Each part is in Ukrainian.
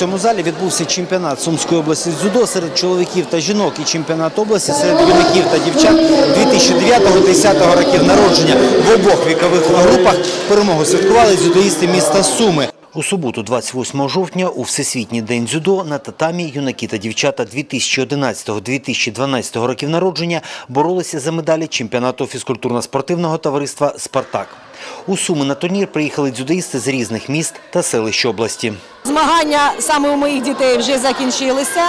цьому залі відбувся чемпіонат Сумської області з дзюдо серед чоловіків та жінок і чемпіонат області серед юнаків та дівчат 2009-2010 років народження. В обох вікових групах перемогу святкували дзюдоїсти міста Суми. У суботу, 28 жовтня, у Всесвітній день дзюдо на татамі юнаки та дівчата 2011-2012 років народження боролися за медалі чемпіонату фізкультурно-спортивного товариства «Спартак». У Суми на турнір приїхали дзюдоїсти з різних міст та селищ області. Змагання саме у моїх дітей вже закінчилися.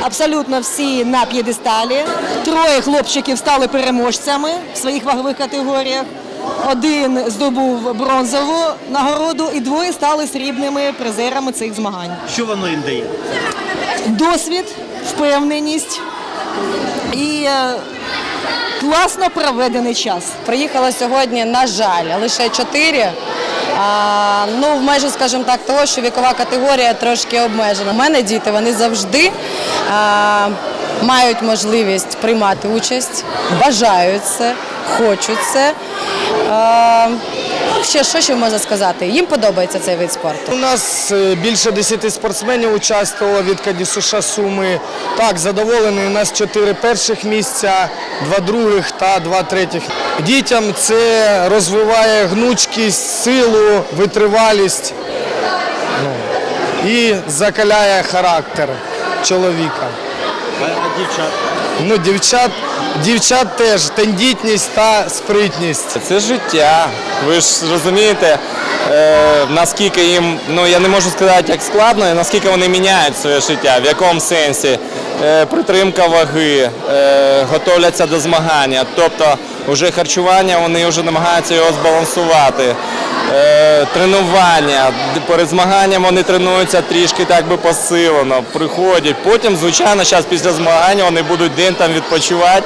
Абсолютно всі на п'єдесталі. Троє хлопчиків стали переможцями в своїх вагових категоріях. Один здобув бронзову нагороду, і двоє стали срібними призерами цих змагань. Що воно їм дає? Досвід, впевненість і е, класно проведений час. Приїхала сьогодні, на жаль, лише чотири. Ну, в межі, скажімо так, того, що вікова категорія трошки обмежена. У мене діти вони завжди а, мають можливість приймати участь, бажають це, хочуть це. А, ще що ще можна сказати? Їм подобається цей вид спорту. У нас е, більше 10 спортсменів участвувало від Кадісуша Суми. Так, задоволені. У нас 4 перших місця, 2 других та 2 третіх. Дітям це розвиває гнучкість, силу, витривалість ну, і закаляє характер чоловіка. А дівчат? Ну, дівчат, дівчат теж тендітність та спритність. Це життя. Ви ж розумієте, е, наскільки їм, ну я не можу сказати, як складно, наскільки вони міняють своє життя, в якому сенсі. Е, притримка ваги, е, готовляться до змагання. Тобто вже харчування вони вже намагаються його збалансувати. Е, тренування. Перед змаганням вони тренуються трішки так би посилено, приходять. Потім, звичайно, зараз після змагання вони будуть день там відпочивати.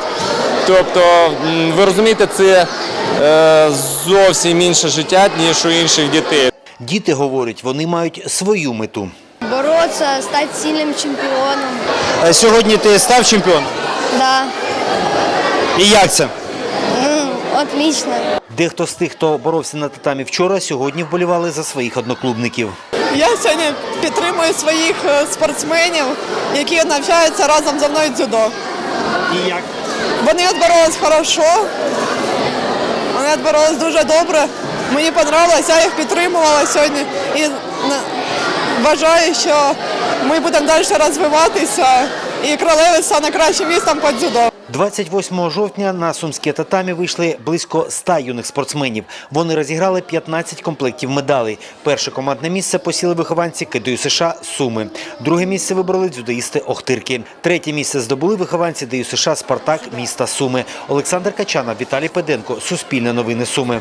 Тобто, ви розумієте, це е, зовсім інше життя, ніж у інших дітей. Діти говорять, вони мають свою мету. бороться, стать сильным чемпионом. Е, Сьогодні ти став чемпіоном? Да, І як це? Отлично. Дехто з тих, хто боровся на татамі вчора, сьогодні вболівали за своїх одноклубників. Я сьогодні підтримую своїх е, спортсменів, які навчаються разом зі мною дзюдо. І як? Вони відборолись хорошо, вони відборолись дуже добре. Мені подобалось, я їх підтримувала сьогодні і вважаю, що ми будемо далі розвиватися і Кролевець стане кращим містом по дзюдо. 28 жовтня на сумське татамі вийшли близько 100 юних спортсменів. Вони розіграли 15 комплектів медалей. Перше командне місце посіли вихованці КДЮ США Суми. Друге місце вибрали дзюдоїсти Охтирки. Третє місце здобули вихованці ДЮ США Спартак міста Суми. Олександр Качана, Віталій Педенко. Суспільне новини Суми.